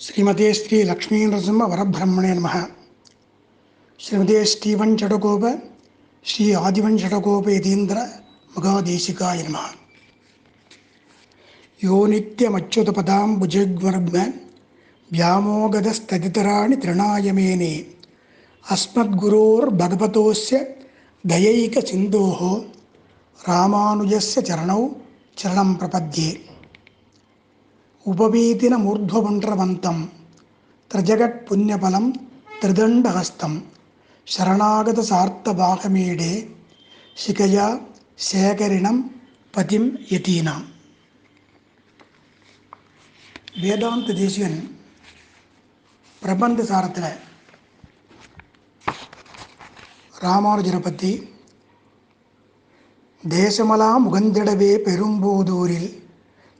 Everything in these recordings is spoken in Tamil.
శ్రీమతే శ్రీ లక్ష్మీ నృసింహ వరబ్రహ్మణే నమ. శ్రీమతే శ్రీవంచటగోప శ్రీ ఆదివంచటగోప యతీంద్ర మగాదేశికాయ నమ. యో నిత్యమచ్యుతపదాం భుజగ్వర్మ వ్యామోగదస్తదితరాణి తృణాయమేనే అస్మద్గురోర్భగవతోస్ దయైక సింధో రామానుజస్ చరణౌ చరణం ప్రపద్యే. உபவீதின மூர்ಧ್ವபுன்றவந்தம் திரிஜகட் புண்ணியபலம் திரிதண்டஹஸ்தம். சரணாகத சார்த்தபாகமீடே சிகையா சேகரிணம் பதிம் யதீனாம். வேதாந்த தேசியன் பிரபந்த சாரத்தில் ராமானுஜரை பற்றி தேசமெல்லாம் உகந்திடவே பெரும்பூதூரில்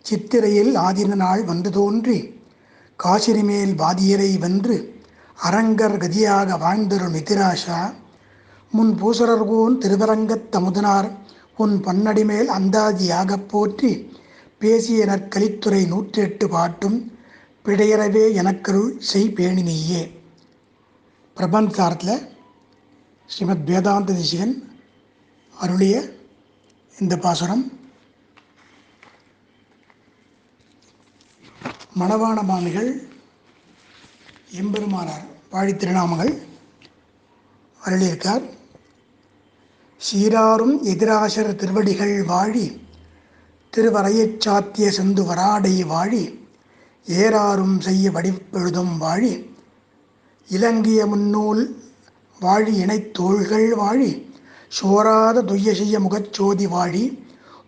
சித்திரையில் ஆதின நாள் வந்து தோன்றி காசினி மேல் வாதியரை வென்று அரங்கர் கதியாக வாழ்ந்தருள் மிதிராஷா முன் பூசரர்கோன் திருவரங்கத் தமுதனார் உன் பன்னடிமேல் அந்தாதியாகப் போற்றி பேசிய நற்கலித்துறை நூற்றி எட்டு பாட்டும் பிழையறவே எனக்கருள் செய் பேணி நீயே பிரபந்தாரத்தில் ஸ்ரீமத் வேதாந்த தேசிகன் அருளிய இந்த பாசுரம் மணவான மாமிகள் எம்பெருமானார் வாழி திருநாமங்கள் அருளியிருக்கார் சீராரும் எதிராசர் திருவடிகள் வாழி திருவரையச் சாத்திய செந்து வராடை வாழி ஏறாரும் செய்ய வடிப்பெழுதும் வாழி இலங்கிய முன்னூல் வாழி இணைத்தோள்கள் வாழி சோராத துய்ய செய்ய முகச்சோதி வாழி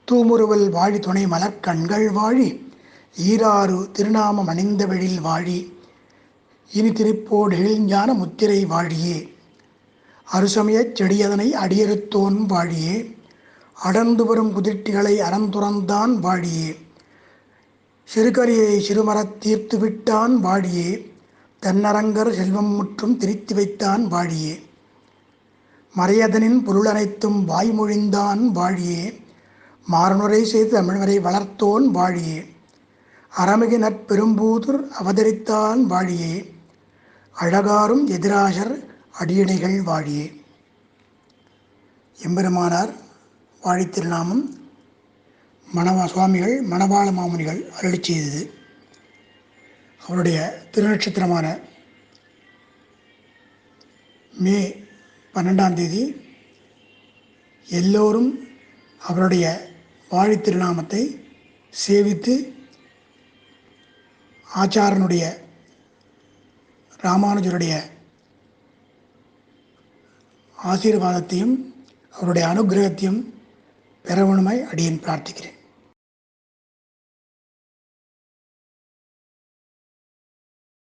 தூமுருவல் வாழி துணை மலர்கண்கள் வாழி ஈராறு திருநாமம் அணிந்த வாழி இனி திருப்போடில் ஞான முத்திரை வாழியே. அருசமயச் செடியதனை அடியறுத்தோன் வாழியே. அடர்ந்து வரும் குதிர்ட்டிகளை அறந்துறந்தான் வாழியே. சிறுகரியை சிறுமரத் தீர்த்து விட்டான் வாழியே. தென்னரங்கர் செல்வம் முற்றும் திரித்து வைத்தான் வாழியே. மறையதனின் பொருளனைத்தும் வாய்மொழிந்தான் வாழியே. மாறனுரை செய்து தமிழ்வரை வளர்த்தோன் வாழியே. அறமிகு நட்பெரும்பூதுர் அவதரித்தான் வாழியே. அழகாரும் எதிராசர் அடியணைகள் வாழியே. எம்பெருமானார் வாழித்திருநாமம் மணவ மணவா சுவாமிகள் மணவாள மாமுனிகள் அருளி செய்தது. அவருடைய திருநட்சத்திரமான மே பன்னெண்டாம் தேதி எல்லோரும் அவருடைய வாழித்திருநாமத்தை சேவித்து ஆச்சாரனுடைய ராமானுஜருடைய ஆசீர்வாதத்தையும் அவருடைய அனுகிரகத்தையும் பெறவனுமாய் அடியேன் பிரார்த்திக்கிறேன்.